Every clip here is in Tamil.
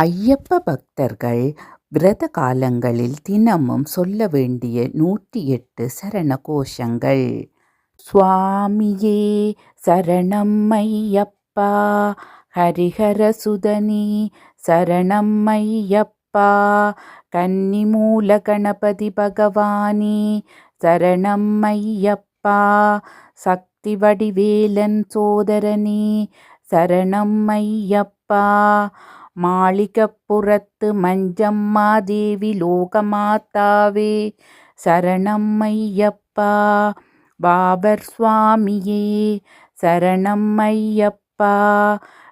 ஐயப்ப பக்தர்கள் விரத காலங்களில் தினமும் சொல்ல வேண்டிய நூற்றி எட்டு சரண கோஷங்கள் சுவாமியே சரணம் ஐயப்பா. ஹரிஹர சுதனி சரணம் ஐயப்பா. கன்னிமூல கணபதி பகவானி சரணம் ஐயப்பா. சக்தி வடிவேலன் சோதரனே சரணம் ஐயப்பா. மாளிகப்புறத்து மஞ்சம்மா தேவி லோகமாதாவே சரணம் ஐயப்பா பாபர் சுவாமியே சரணம் ஐயப்பா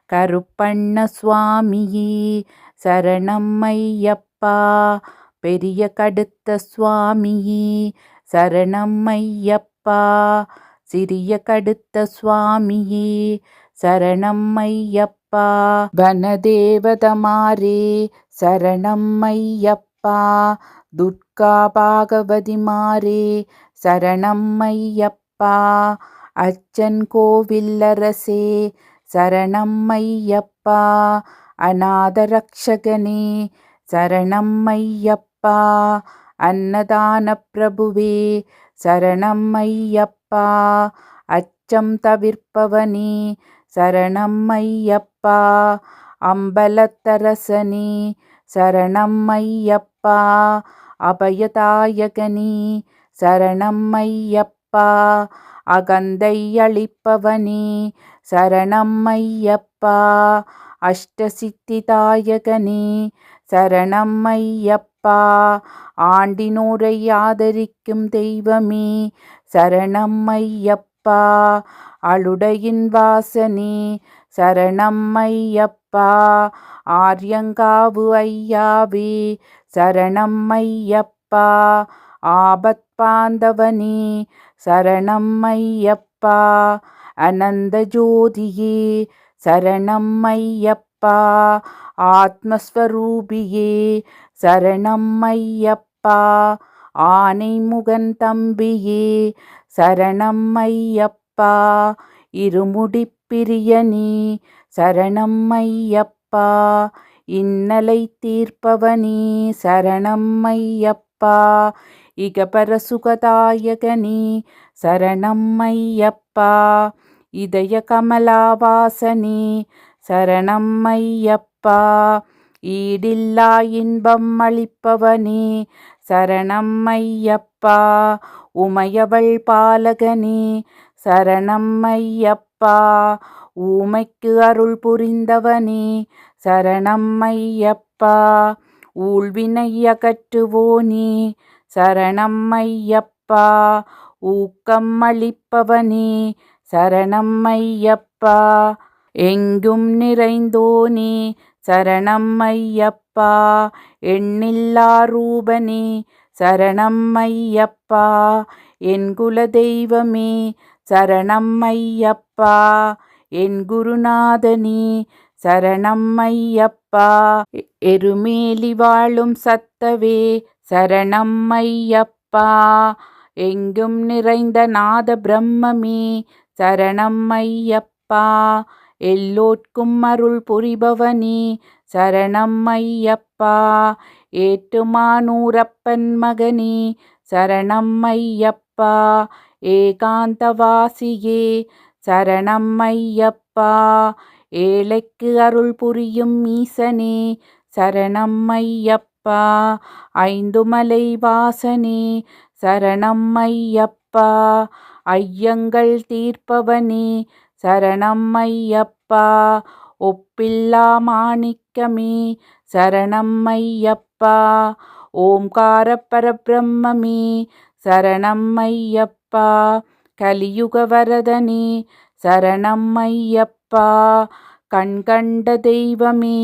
கருப்பண்ண சுவாமியே சரணம் ஐயப்பா பெரிய கடுத்த சுவாமியே சரணம் ஐயப்பா சிறிய கடுத்த சுவாமியே சரணம் ஐயப்பா ஐயப்பா. வனதேவதமாரே சரணம் ஐயப்பா. துர்கா பாகவதி மாரே சரணம் ஐயப்பா. அச்சன் கோவில்லரசே சரணம் ஐயப்பா. அநாதரக்ஷகனே சரணம் ஐயப்பா. அன்னதான பிரபுவே சரணம் ஐயப்பா. அச்சம் தவிர்ப்பவனே சரணம் ஐயப்பா அம்பலத்தரசனே சரணம் ஐயப்பா அபயதாயகனே சரணம் ஐயப்பா அகந்தை அளிப்பவனே சரணம் ஐயப்பா அஷ்டசித்திதாயகனே சரணம் ஐயப்பா ஆண்டினோரை ஆதரிக்கும் தெய்வமே சரணம் ஐயப்பா அழுடையின் வாசனே சரணம் ஐயப்பா. ஆரியங்காவு ஐயாவே சரணம் ஐயப்பா. ஆபத் பாந்தவனே சரணம் ஐயப்பா. அனந்த ஜோதியே சரணம் ஐயப்பா. ஆத்மஸ்வரூபியே சரணம் ஐயப்பா. ஆனை முகன் தம்பியே சரணம் ஐயப்பா. இருமுடிப் பிரியனே சரணம் ஐயப்பா இன்னலை தீர்ப்பவனே சரணம் ஐயப்பா இகபர சுகதாயகனே சரணம் ஐயப்பா இதய கமலாவாசனே சரணம் ஐயப்பா ஈடில்லா இன்பம் அளிப்பவனே சரணம் ஐயப்பா உமையவள் பாலகனே சரணம் ஐயப்பா ஊமைக்கு அருள் புரிந்தவனே. சரணம் ஐயப்பா ஊழ்வினை அகற்றுவோனே. சரணம் ஐயப்பா ஊக்கம் அளிப்பவனே. சரணம் ஐயப்பா எங்கும் நிறைந்தோனே. சரணம் ஐயப்பா எண்ணில்லா ரூபனே. சரணம் ஐயப்பா என் குல தெய்வமே சரணம் ஐயப்பா என் குருநாதனே சரணம் ஐயப்பா எருமேலி வாழும் சத்தவே சரணம் ஐயப்பா எங்கும் நிறைந்த நாத பிரம்மமே சரணம் ஐயப்பா எல்லோர்க்கும் அருள் புரிபவனே சரணம் ஐயப்பா ஏட்டுமானூரப்பன் மகனே சரணம் ஐயப்பா ஏகாந்தவாசியே சரணம் ஐயப்பா. ஏழைக்கு அருள் புரியும் ஈசனே சரணம் ஐயப்பா. ஐந்துமலை வாசனே சரணம் ஐயப்பா. ஐயங்கள் தீர்ப்பவனே சரணம் ஐயப்பா. ஒப்பில்லா மாணிக்கமே சரணம் ஐயப்பா. ஓம்கார பரபிரம்மே சரணம் ஐயப்பா. ஐயப்பா கலியுக வரதனே சரணம் ஐயப்பா கண்கண்ட தெய்வமே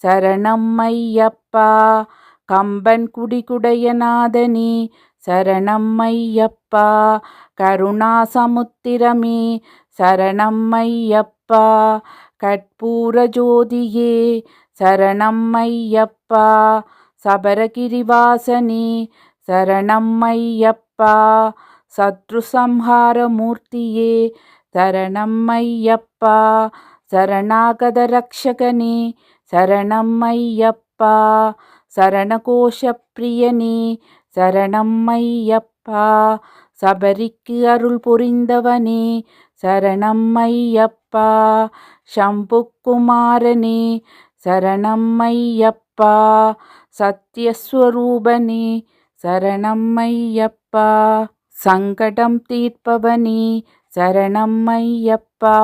சரணம் ஐயப்பா கம்பன் குடிகுடையநாதனே சரணம் ஐயப்பா கருணாசமுத்திரமே சரணம் ஐயப்பா கற்பூர ஜோதியே சரணம் ஐயப்பா சபரகிரிவாசனே சரணம் ஐயப்பா சத்ருசம்ஹாரமூர்த்தியே சரணம் ஐயப்பா. சரணாகத ரக்ஷகனே சரணம் ஐயப்பா. சரணகோஷப்பிரியனே சரணம் ஐயப்பா. சபரிக்கு அருள் புரிந்தவனே சரணம் ஐயப்பா. சம்புக்குமாரனே சரணம் ஐயப்பா. சத்யஸ்வரூபனே சரணம் ஐயப்பா. சங்கடம் தீர்ப்பவனே சரணம் ஐயப்பா.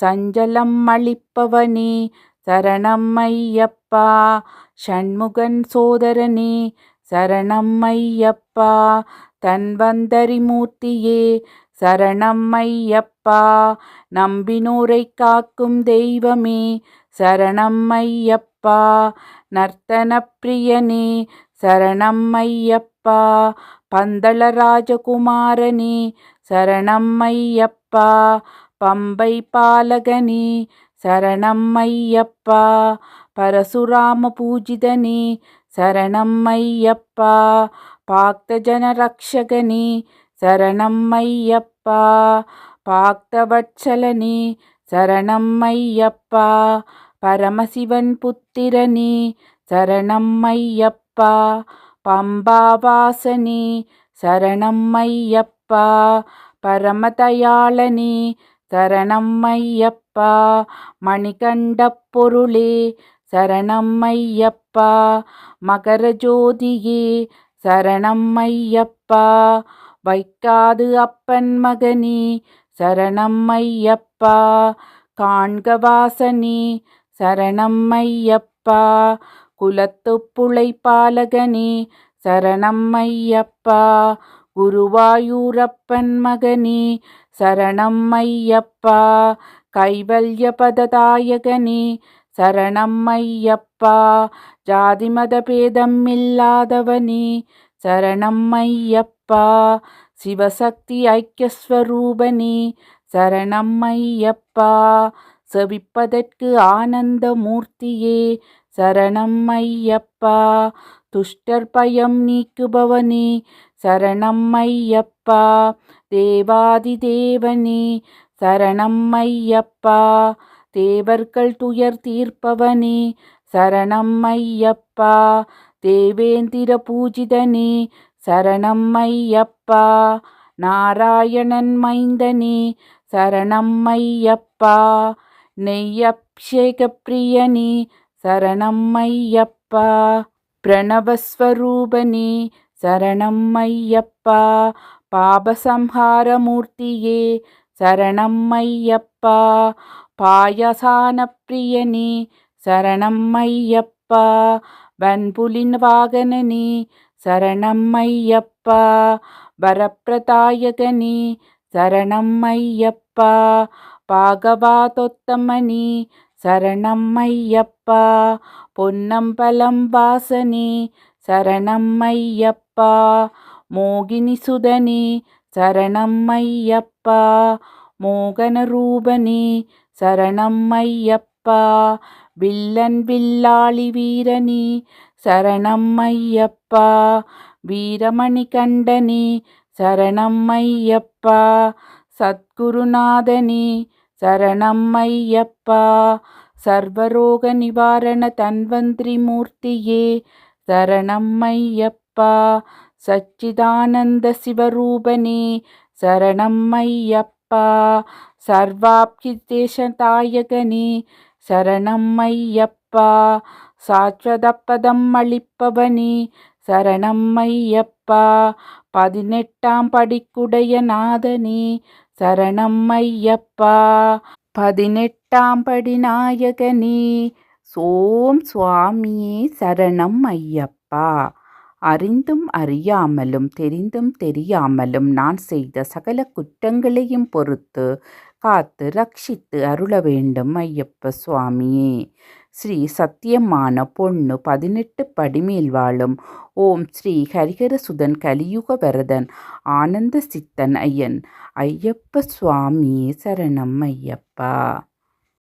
சஞ்சலம் அளிப்பவனே சரணம் ஐயப்பா. ஷண்முகன் சோதரனே சரணம் ஐயப்பா. தன்வந்தரிமூர்த்தியே சரணம் ஐயப்பா. நம்பினோரை காக்கும் தெய்வமே சரணம் ஐயப்பா. நர்த்தனப்பிரியனே சரணம் ஐயப்பா பந்தள ராஜகுமாரனே சரணம் ஐயப்பா பம்பை பாலகனே சரணம் ஐயப்பா பரசுராம பூஜிதனே சரணம் ஐயப்பா பாக்த ஜனரக்ஷகனே சரணம் ஐயப்பா பாக்தவட்சலனே சரணம் ஐயப்பா பரமசிவன் புத்திரனே சரணம் ஐயப்பா. பம்பாவாசனே சரணம் ஐயப்பா. பரமதயாளனே சரணம் ஐயப்பா. மணிகண்ட பொருளே சரணம் ஐயப்பா. மகரஜோதியே சரணம் ஐயப்பா. வைக்காது அப்பன் மகனே சரணம் ஐயப்பா. காண்கவாசனே சரணம் ஐயப்பா குலத்து புழைப்பாலகனே சரணம் ஐயப்பா குருவாயூரப்பன் மகனே சரணம் ஐயப்பா கைவல்ய பததாயகனே சரணம் ஐயப்பா ஜாதிமத பேதம் இல்லாதவனே சரணம் ஐயப்பா சிவசக்தி ஐக்கியஸ்வரூபனே சரணம் ஐயப்பா செவிப்பதற்கு ஆனந்த மூர்த்தியே சரணம் ஐயப்பா. துஷ்டர் பயம் நீக்குபவனே சரணம் ஐயப்பா. தேவாதி தேவனே சரணம் ஐயப்பா. தேவர்கள் துயர் தீர்ப்பவனே சரணம் ஐயப்பா. தேவேந்திர பூஜிதனே சரணம் ஐயப்பா. நாராயணன் மைந்தனே சரணம் ஐயப்பா. நெய்யப்ஷேகப்பிரியனி பிரியனே சரணம் ஐயப்பா பிரணவஸ்வரூபனே சரணம் ஐயப்பா பாபசம்ஹாரமூர்த்தியே சரணம் ஐயப்பா பாயசான சரணம் ஐயப்பா வன்புலின் வாகனனி சரணம் ஐயப்பா வரப்பிரதாயகனே சரணம் ஐயப்பா பாகவாதொத்தமணி சரணம் ஐயப்பா. பொன்னம்பலம் வாசனி சரணம் ஐயப்பா. மோகினி சுதனி சரணம் ஐயப்பா. மோகன ரூபனி சரணம் ஐயப்பா. வில்லன் வில்லாளி வீரனி சரணம் ஐயப்பா. வீரமணி கண்டனி சரணம் ஐயப்பா. சத்குருநாதனி சரணம் ஐயப்பா சர்வரோக நிவாரண தன்வந்திரி மூர்த்தியே சரணம் ஐயப்பா சச்சிதானந்த சிவரூபனே சரணம் ஐயப்பா சர்வாப்திதேசதாயகனே சரணம் ஐயப்பா சாஸ்வதப்பதம் அளிப்பவனே சரணம் ஐயப்பா பதினெட்டாம் படிக்குடைய நாதனே சரணம் ஐயப்பா பதினெட்டாம் படி நாயகனே சோம் சுவாமியே சரணம் ஐயப்பா அறிந்தும் அறியாமலும் தெரிந்தும் தெரியாமலும் நான் செய்த சகல குற்றங்களையும் பொறுத்து காத்து ரட்சித்து அருள வேண்டும் ஐயப்ப சுவாமியே. ஸ்ரீ சத்தியமான பொண்ணு பதினெட்டு படிமேல் வாழும். ஓம் ஸ்ரீ ஹரிஹரசுதன் கலியுக வரதன் ஆனந்த சித்தன் ஐயன். ஐயப்ப சுவாமி சரணம் ஐயப்பா.